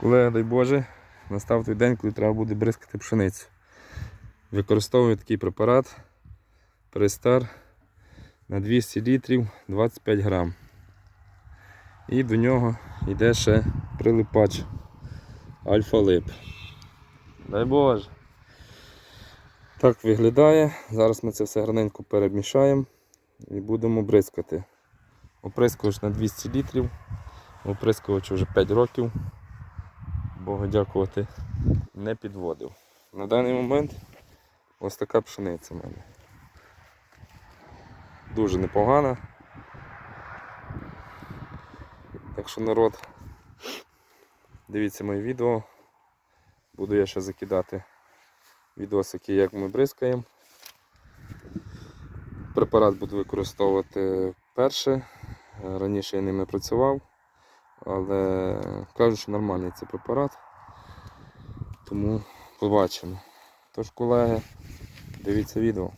Коли, дай Боже, настав той день, коли треба буде бризкати пшеницю. Використовую такий препарат Престар на 200 літрів 25 грам. І до нього йде ще прилипач Альфа-Лип. Дай Боже. Так виглядає. Зараз ми це все гарненько перемішаємо і будемо бризкати. Оприскувач на 200 літрів. Оприскувач вже 5 років. Богу дякувати, не підводив. На даний момент ось така пшениця в мене. Дуже непогана. Так що народ, дивіться моє відео. Буду я ще закидати відосики, як ми бризкаємо. Препарат буду використовувати вперше. Раніше я ним не працював, але кажуть, що нормальний цей препарат. Тому побачимо. Тож, колеги, дивіться відео.